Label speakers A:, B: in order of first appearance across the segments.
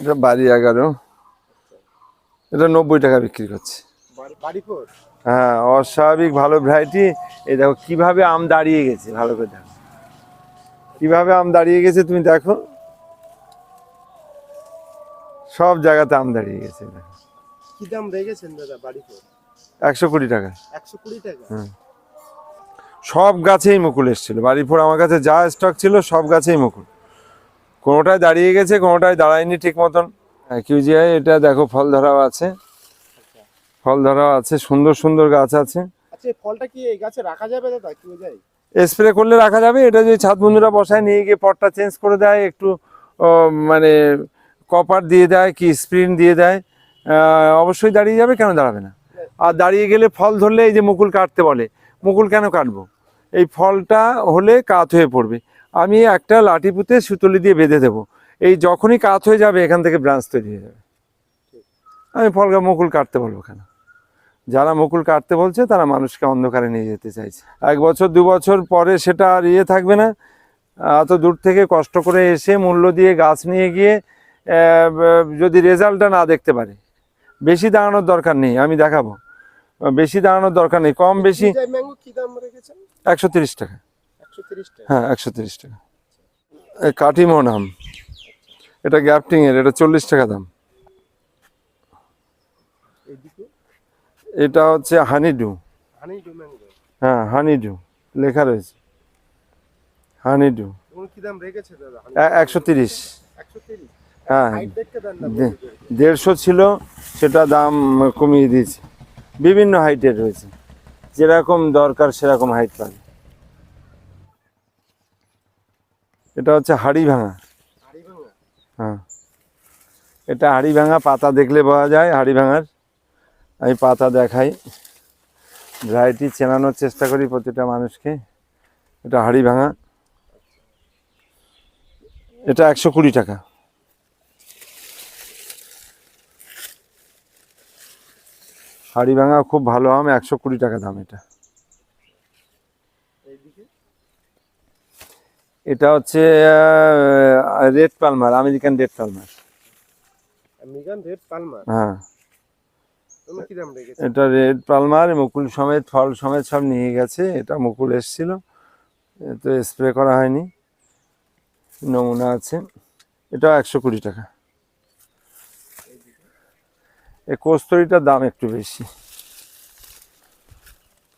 A: এটা বাড়ি এগারো। এটা নব্বই টাকা বিক্রি করছে। হ্যাঁ অস্বাভাবিক ভালো ভ্যারাইটি। এই দেখো কীভাবে আম দাঁড়িয়ে গেছে ভালো করে দেখো। কীভাবে আম দাঁড়িয়ে গেছে তুমি দেখো। সব জায়গাতে আম দাঁড়িয়ে গেছে
B: কি দাম রেখেছেন দাদা বাড়ি
A: একশো কুড়ি টাকা।
B: একশো কুড়ি টাকা?
A: সব গাছেই মুকুল এসেছিল। বাড়িপুর আমার কাছে যা স্টক ছিল সব গাছেই মুকুল। কোনোটায় দাঁড়িয়ে গেছে কোনোটায় দাঁড়ায়নি ঠিক মতন। কিউজিআই এটা দেখো ফল ধরাও আছে। ফল ধরাও আছে সুন্দর সুন্দর গাছ আছে।
B: আচ্ছা ফলটা কি এই গাছে রাখা যাবে দাদা কি
A: স্প্রে করলে রাখা যাবে এটা যদি ছাদ বন্ধুরা বসায় নিয়ে গিয়ে পটটা চেঞ্জ করে দেয় একটু মানে কপার দিয়ে দেয় কি স্প্রিন দিয়ে দেয় অবশ্যই দাঁড়িয়ে যাবে কেন দাঁড়াবে না? আর দাঁড়িয়ে গেলে ফল ধরলে এই যে মুকুল কাটতে বলে মুকুল কেন কাটবো? এই ফলটা হলে কাত হয়ে পড়বে। আমি একটা লাঠি পুঁতে সুতলি দিয়ে বেঁধে দেবো। এই যখনই কাত হয়ে যাবে এখান থেকে ব্রাঞ্চ তৈরি হয়ে যাবে। আমি ফল মুকুল কাটতে বলব কেন? যারা মুকুল কাটতে বলছে তারা মানুষকে অন্ধকারে নিয়ে যেতে চাইছে। এক বছর দু বছর পরে সেটা আর ইয়ে থাকবে না। এত দূর থেকে কষ্ট করে এসে মূল্য দিয়ে গাছ নিয়ে গিয়ে যদি রেজাল্টটা না দেখতে পারে। বেশি দাঁড়ানোর দরকার নেই আমি দেখাবো। বেশি দাঁড়ানোর দরকার নেই কম বেশি একশো তিরিশ টাকা। হ্যাঁ একশো তিরিশ টাকা। এই কাটিমো নাম। এটা গ্যাপটিংয়ের এটা চল্লিশ টাকা দাম। এটা হচ্ছে হানিডু। হ্যাঁ হানিডু। লেখা রয়েছে। হানিডু।
B: দাম
A: একশো তিরিশ। হ্যাঁ। দেড়শো ছিল সেটা দাম কমিয়ে দিয়েছে। বিভিন্ন হাইটের রয়েছে। যেরকম দরকার সেরকম হাইট পাবে। এটা হচ্ছে হাড়ি ভাঙা। হ্যাঁ। এটা হাড়ি ভাঙা, পাতা দেখলে পাওয়া যায়, হাড়ি ভাঙার। আমি পাতা দেখাই। ভ্যারাইটি চেনানোর চেষ্টা করি প্রতিটা মানুষকে। এটা হাড়ি ভাঙা। এটা একশো কুড়ি টাকা। হাড়ি ভাঙা খুব ভালো আম, একশো কুড়ি টাকা দাম এটা। এটা হচ্ছে red Palmer American red Palmer
B: American red Palmer
A: হ্যাঁ। এটা রেড পালমার মুকুল সমেত ফল সমেত সব নিয়ে গেছে। এটা মুকুল এসছিল। তো স্প্রে করা হয়নি। নমুনা আছে। এটা একশো কুড়ি টাকা। এই কস্তরিটার দাম একটু বেশি।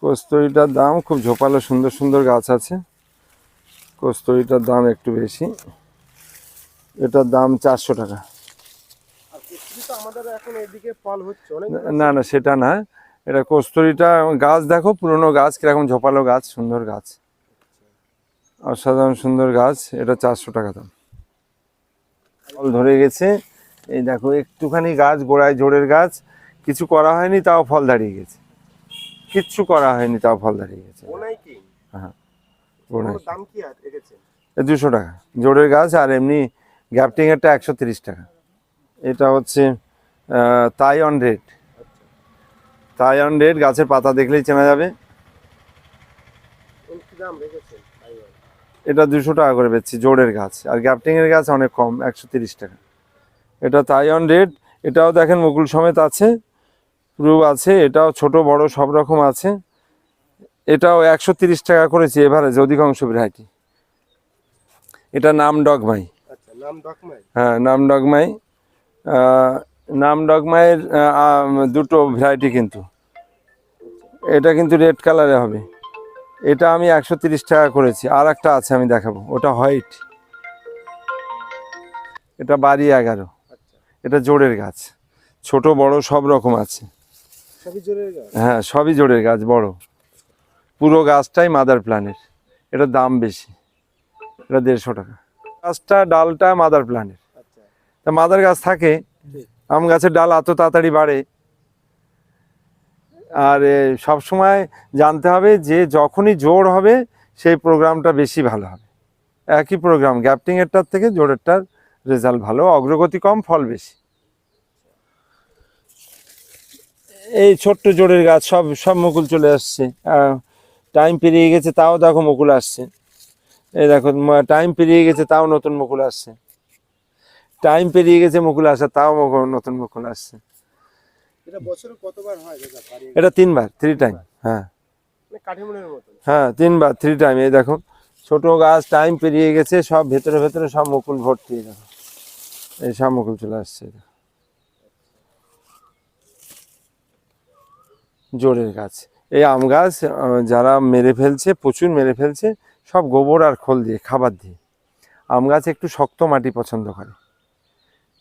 A: কস্তরিটার দাম খুব ঝোপালো সুন্দর সুন্দর গাছ আছে। কস্তরিটার দাম একটু বেশি। এটার দাম চারশো টাকা। না না সেটা না। এটা কস্তুরিটা গাছ দেখো পুরনো গাছ কীরকম ঝোপালো গাছ সুন্দর গাছ। অসাধারণ সুন্দর গাছ এটা চারশো টাকা দাম। ফল ধরে গেছে। এই দেখো একটুখানি গাছ গোড়ায় জোরের গাছ। কিছু করা হয়নি তাও ফল দাঁড়িয়ে গেছে। কিচ্ছু করা হয়নি তাও ফল দাঁড়িয়ে গেছে।
B: হ্যাঁ। দাম কি আর রেখেছেন
A: দুশো টাকা। জোরের গাছ আর এমনি গ্যাপটিংয়েরটা একশো তিরিশ টাকা। এটা হচ্ছে Thai on red Thai on red গাছের পাতা দেখলেই চেনা যাবে। এটা দুশো টাকা করে বেচছি জোরের গাছ। আর গ্যাপটিংয়ের গাছ অনেক কম একশো তিরিশ টাকা। এটা তাই অন রেড এটাও দেখেন মুকুল সমেত আছে প্রুভ আছে এটাও ছোট বড় সব রকম আছে। এটাও একশো তিরিশ টাকা করেছি এভারেজ অধিকাংশ ভ্যারাইটি এটা নাম ডগমাই
B: আচ্ছা
A: হ্যাঁ নাম ডগমাই নাম ডগমাইয়ের দুটো ভ্যারাইটি কিন্তু। এটা কিন্তু রেড কালারে হবে। এটা আমি একশো তিরিশ টাকা করেছি। আর একটা আছে আমি দেখাবো। ওটা হোয়াইট এটা বাড়ি এগারো।
B: আচ্ছা।
A: এটা জোড়ের গাছ। ছোট বড় সব রকম আছে। হ্যাঁ সবই জোড়ের গাছ বড়। পুরো গাছটাই মাদার প্ল্যানের এটার দাম বেশি। এটা দেড়শো টাকা। গাছটা ডালটা মাদার প্ল্যানের
B: আচ্ছা।
A: তা মাদার গাছ থাকে আম গাছের ডাল এত তাড়াতাড়ি বাড়ে। আর সব সময় জানতে হবে যে যখনই জোর হবে সেই প্রোগ্রামটা বেশি ভালো হবে। একই প্রোগ্রাম গ্যাপটিংয়েরটার থেকে জোরেরটার রেজাল্ট ভালো। অগ্রগতি কম ফল বেশি। এই ছোট্ট জোরের গাছ সব সব মুকুল চলে আসছে। টাইম পেরিয়ে গেছে তাও দেখো মুকুল আসছে। এই দেখো টাইম পেরিয়ে গেছে তাও নতুন মুকুল আসছে। টাইম পেরিয়ে গেছে মুকুল আসা তাও নতুন মুকুল আসছে।
B: এটা হয়
A: তিনবার থ্রি টাইম হ্যাঁ।
B: মানে
A: হ্যাঁ তিনবার থ্রি টাইম এই দেখো। ছোট গাছ টাইম পেরিয়ে গেছে সব ভেতরে ভেতরে সব মুকুল ভর্তি দেখো। এই সব মুকুল চলে আসছে জোরের গাছ। এই আম গাছ যারা মেরে ফেলছে, প্রচুর মেরে ফেলছে, সব গোবর আর খোল দিয়ে, খাবার দিয়ে। আম গাছ একটু শক্ত মাটি পছন্দ করে।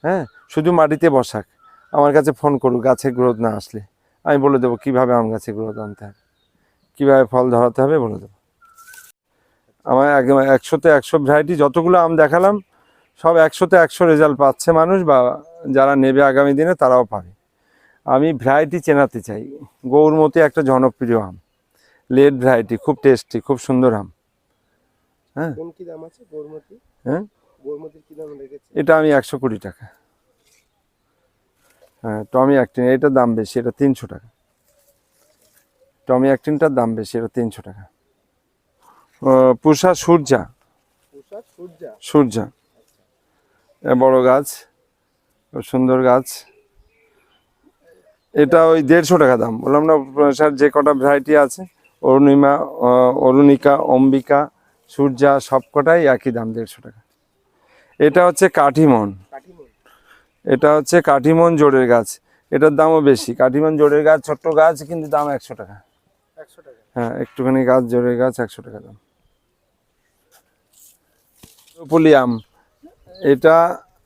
A: হ্যাঁ শুধু মাটিতে বসাক। আমার কাছে ফোন করুক গাছের গ্রোথ না আসলে। আমি বলে দেবো, কীভাবে আম গাছে গ্রোথ আনতে হবে? কীভাবে ফল ধরাতে হবে, বলে দেবো। আমার এক- একশোতে একশো ভ্যারাইটি যতগুলো আম দেখালাম, সব একশোতে একশো রেজাল্ট পাচ্ছে মানুষ বা যারা নেবে আগামী দিনে, তারাও পাবে। আমি ভ্যারাইটি চেনাতে চাই। গৌরমতি একটা জনপ্রিয় আম। লেট ভ্যারাইটি খুব টেস্টি খুব সুন্দর আম। হ্যাঁ?
B: কোন কি দাম আছে? গৌরমতি
A: হ্যাঁ? এটা আমি একশো কুড়ি টাকা। হ্যাঁ টমি অ্যাক্টিন এটার দাম বেশি এটা তিনশো টাকা। টমি অ্যাক্টিনটার দাম বেশি এটা তিনশো টাকা। পুষা সূর্যা।
B: সূর্যা?
A: সূর্যা। বড় গাছ সুন্দর গাছ। এটা ওই দেড়শো টাকা দাম। বললাম না স্যার যে কটা ভ্যারাইটি আছে অরুণিমা অরুণিকা অম্বিকা সূর্যা সব কটাই একই দাম দেড়শো টাকা। এটা হচ্ছে কাঠিমন। এটা হচ্ছে কাঠিমন জোড়ের গাছ। এটার দামও বেশি। কাঠিমন জোড়ের গাছ ছোট্ট গাছ কিন্তু দাম একশো টাকা।
B: একশো টাকা।
A: হ্যাঁ একটুখানি গাছ জোরের গাছ একশো টাকা দাম। পলি আম। এটা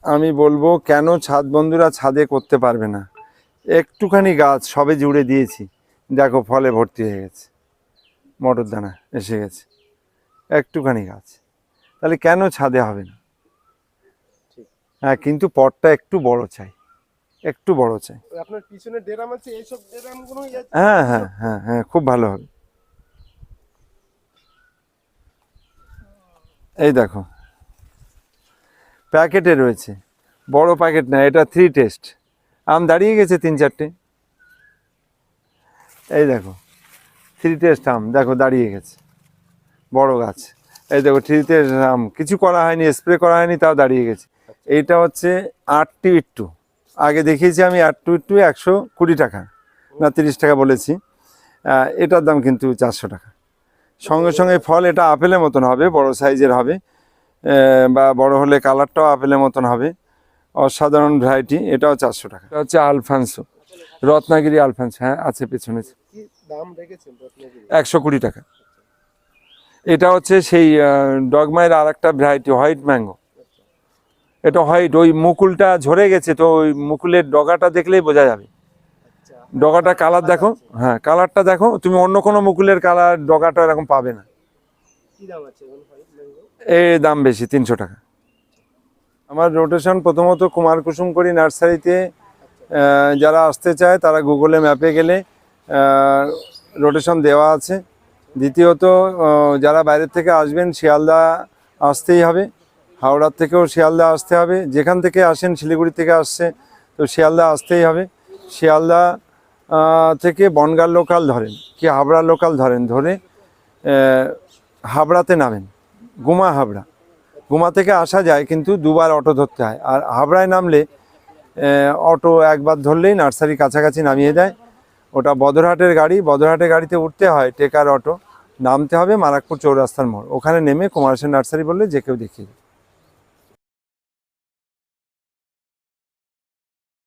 A: আমি বলব কেন ছাদ বন্ধুরা ছাদে করতে পারবে না? একটুখানি গাছ সবে জুড়ে দিয়েছি। দেখো ফলে ভর্তি হয়ে গেছে। মটর দানা এসে গেছে। একটুখানি গাছ। তাহলে কেন ছাদে হবে না? হ্যাঁ কিন্তু পটটা একটু বড় চাই। একটু বড় চাই।
B: আপনার পিছনে ডেরাম আছে এইসব
A: হ্যাঁ হ্যাঁ হ্যাঁ হ্যাঁ খুব ভালো হবে। এই দেখো। প্যাকেটে রয়েছে। বড় প্যাকেট না এটা থ্রি টেস্ট আম দাঁড়িয়ে গেছে তিন চারটে। এই দেখো থ্রি টেস্ট আম, দেখো দাঁড়িয়ে গেছে, বড় গাছ। এই দেখো থ্রি টেস্ট আম, কিছু করা হয়নি স্প্রে করা হয়নি, তাও দাঁড়িয়ে গেছে। এইটা হচ্ছে আট টু ইট্টু আগে দেখিয়েছি আমি আট টু ইট্টু একশো কুড়ি টাকা না তিরিশ টাকা বলেছি। এটার দাম কিন্তু চারশো টাকা। সঙ্গে সঙ্গে ফল এটা আপেলের মতন হবে, বড় সাইজের হবে। বা বড় হলে কালারটাও আপেলের মতন হবে। অসাধারণ ভ্যারাইটি এটাও চারশো টাকা। এটা হচ্ছে আলফানসো রত্নাগিরি আলফানসো হ্যাঁ আছে পেছনে। একশো কুড়ি টাকা। এটা হচ্ছে সেই ডগমাইয়ের আর একটা ভ্যারাইটি হোয়াইট ম্যাঙ্গো। এটা হোয়াইট ওই মুকুলটা ঝরে গেছে তো ওই মুকুলের ডগাটা দেখলেই বোঝা যাবে।
B: আচ্ছা।
A: ডগাটা কালার দেখো হ্যাঁ কালারটা দেখো তুমি অন্য কোনো মুকুলের কালার ডগাটা এরকম পাবে না। এর দাম বেশি তিনশো টাকা। আমার রোটেশন প্রথমত কুমার কুসুম করি নার্সারিতে যারা আসতে চায় তারা গুগলে ম্যাপে গেলে রোটেশন দেওয়া আছে। দ্বিতীয়ত যারা বাইরের থেকে আসবেন, শিয়ালদা আসতেই হবে। হাওড়ার থেকেও শিয়ালদা আসতে হবে। যেখান থেকে আসেন, শিলিগুড়ি থেকে আসছে, তো শিয়ালদা আসতেই হবে। শিয়ালদা থেকে বনগাঁ লোকাল ধরেন, কি হাবড়া লোকাল ধরেন, ধরে হাবড়াতে নামেন, গুমা হাবড়া। গুমা থেকে আসা যায়, কিন্তু দুবার অটো ধরতে হয়। আর হাবড়ায় নামলে অটো একবার ধরলেই নার্সারি কাছাকাছি নামিয়ে দেয়। ওটা বদরহাটের গাড়ি, বদরহাটের গাড়িতে উঠতে হয় টেকার অটো। নামতে হবে মারাকপুর চৌরাস্তার মোড়। ওখানে নেমে কুমারসেন নার্সারি বললে যে কেউ দেখিয়ে